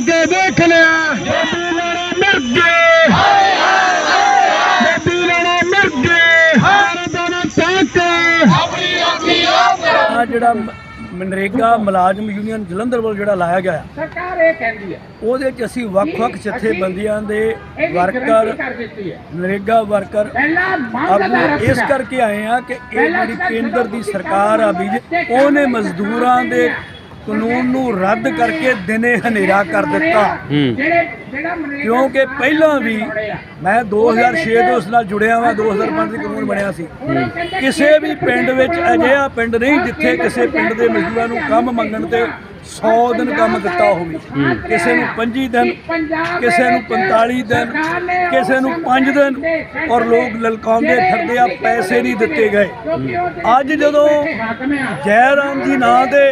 ਕੇ ਦੇਖ ਲਿਆ। ਬੇਬੀ ਲੈਣਾ ਮਰ ਮਨਰੇਗਾ ਮੁਲਾਜ਼ਮ ਯੂਨੀਅਨ ਜਲੰਧਰ ਵੱਲ ਜਿਹੜਾ ਲਾਇਆ ਗਿਆ ਸਰਕਾਰ ਇਹ ਕਹਿੰਦੀ ਹੈ ਉਹਦੇ 'ਚ ਅਸੀਂ ਵੱਖ-ਵੱਖ ਜਥੇਬੰਦੀਆਂ ਦੇ ਵਰਕਰ ਮਨਰੇਗਾ ਵਰਕਰ ਇਸ ਕਰਕੇ ਆਏ ਆ ਕਿ ਇਹ ਜਿਹੜੀ ਕੇਂਦਰ ਦੀ ਸਰਕਾਰ ਆ ਵੀ ਉਹਨੇ ਮਜ਼ਦੂਰਾਂ ਦੇ ਕਾਨੂੰਨ ਨੂੰ ਰੱਦ ਕਰਕੇ ਦਿਨੇ ਹਨੇਰਾ ਕਰ ਦਿੱਤਾ। ਜਿਹੜੇ ਜਿਹੜਾ ਮਨਰੇਗਾ ਕਿਉਂਕਿ ਪਹਿਲਾਂ ਵੀ ਮੈਂ 2006 ਤੋਂ ਉਸ ਨਾਲ ਜੁੜਿਆ ਹਾਂ 2005 ਦੇ ਕਾਨੂੰਨ ਬਣਿਆ ਸੀ। ਕਿਸੇ ਵੀ ਪਿੰਡ ਵਿੱਚ ਅਜਿਹਾ ਪਿੰਡ ਨਹੀਂ ਜਿੱਥੇ ਕਿਸੇ ਪਿੰਡ ਦੇ ਮਜ਼ਦੂਰਾਂ ਨੂੰ ਕੰਮ ਮੰਗਣ ਤੇ 100 ਦਿਨ ਕੰਮ ਦਿੱਤਾ ਹੋਵੇ। ਕਿਸੇ ਨੂੰ 25 ਦਿਨ ਕਿਸੇ ਨੂੰ 45 ਦਿਨ ਕਿਸੇ ਨੂੰ 5 ਦਿਨ ਔਰ ਲੋਕ ਲਲਕਾਉਂਦੇ ਫਿਰਦੇ ਆ ਪੈਸੇ ਨਹੀਂ ਦਿੱਤੇ ਗਏ। ਅੱਜ ਜਦੋਂ ਜੈ ਰਾਮ ਜੀ ਨਾਂ ਤੇ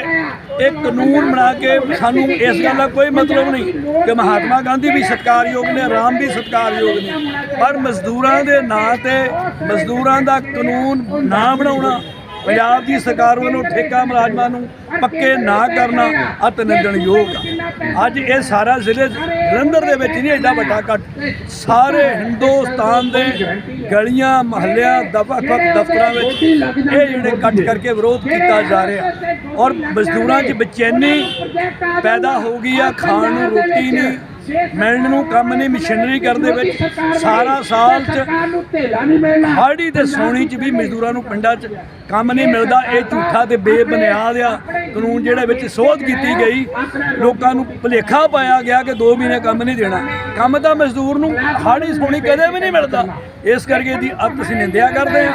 ਇਹ ਕਾਨੂੰਨ ਬਣਾ ਕੇ ਸਾਨੂੰ ਇਸ ਗੱਲ ਦਾ ਕੋਈ ਮਤਲਬ ਨਹੀਂ ਕਿ ਮਹਾਤਮਾ ਗਾਂਧੀ ਵੀ ਸਤਿਕਾਰਯੋਗ ਨੇ, ਰਾਮ ਵੀ ਸਤਿਕਾਰਯੋਗ ਨੇ। ਪਰ ਮਜ਼ਦੂਰਾਂ ਦੇ ਨਾਂ ਤੇ ਮਜ਼ਦੂਰਾਂ ਦਾ ਕਾਨੂੰਨ ਨਾ ਬਣਾਉਣਾ, ਪੰਜਾਬ ਦੀ ਸਰਕਾਰ ਵੱਲੋਂ ਠੇਕਾ ਮੁਲਾਜ਼ਮਾਂ ਨੂੰ ਪੱਕੇ ਨਾ ਕਰਨਾ ਅਤ ਨਿੰਦਣਯੋਗ ਆ। ਅੱਜ ਇਹ ਸਾਰਾ ਜ਼ਿਲ੍ਹੇ ਜਲੰਧਰ ਦੇ ਵਿੱਚ ਨਹੀਂ ਐਡਾ ਵੱਡਾ ਕੱਟ ਸਾਰੇ ਹਿੰਦੁਸਤਾਨ ਦੇ ਗਲੀਆਂ, ਮਹੱਲਿਆਂ, ਦਫਾ ਦਫ਼ਤਰਾਂ ਵਿੱਚ ਇਹ ਜਿਹੜੇ ਕੱਟ ਕਰਕੇ ਵਿਰੋਧ ਕੀਤਾ ਜਾ ਰਿਹਾ। ਔਰ ਮਜ਼ਦੂਰਾਂ 'ਚ ਬੇਚੈਨੀ ਪੈਦਾ ਹੋ ਗਈ ਆ, ਖਾਣ ਨੂੰ ਰੋਟੀ ਨਹੀਂ ਮਿਲਣ ਨੂੰ ਕੰਮ ਨਹੀਂ, ਮਸ਼ੀਨਰੀ ਕਰਦੇ ਵਿੱਚ ਸਾਰਾ ਸਾਲ 'ਚ ਹਾੜੀ ਤੇ ਸੋਣੀ ਚ ਵੀ ਮਜ਼ਦੂਰਾਂ ਨੂੰ ਪਿੰਡਾਂ 'ਚ ਕੰਮ ਨਹੀਂ ਮਿਲਦਾ। ਇਹ ਝੂਠਾ ਤੇ ਬੇਬੁਨਿਆਦ ਆ। ਕਾਨੂੰਨ ਜਿਹੜੇ ਵਿੱਚ ਸੋਧ ਕੀਤੀ ਗਈ, ਲੋਕਾਂ ਨੂੰ ਭੁਲੇਖਾ ਪਾਇਆ ਗਿਆ ਕਿ 2 ਮਹੀਨੇ ਕੰਮ ਨਹੀਂ ਦੇਣਾ। ਕੰਮ ਤਾਂ ਮਜ਼ਦੂਰ ਨੂੰ ਹਾੜੀ ਸੋਣੀ ਕਦੇ ਵੀ ਨਹੀਂ ਮਿਲਦਾ। ਇਸ ਕਰਕੇ ਇਹਦੀ ਅੱਤ ਅਸੀਂ ਨਿੰਦਿਆ ਕਰਦੇ ਹਾਂ।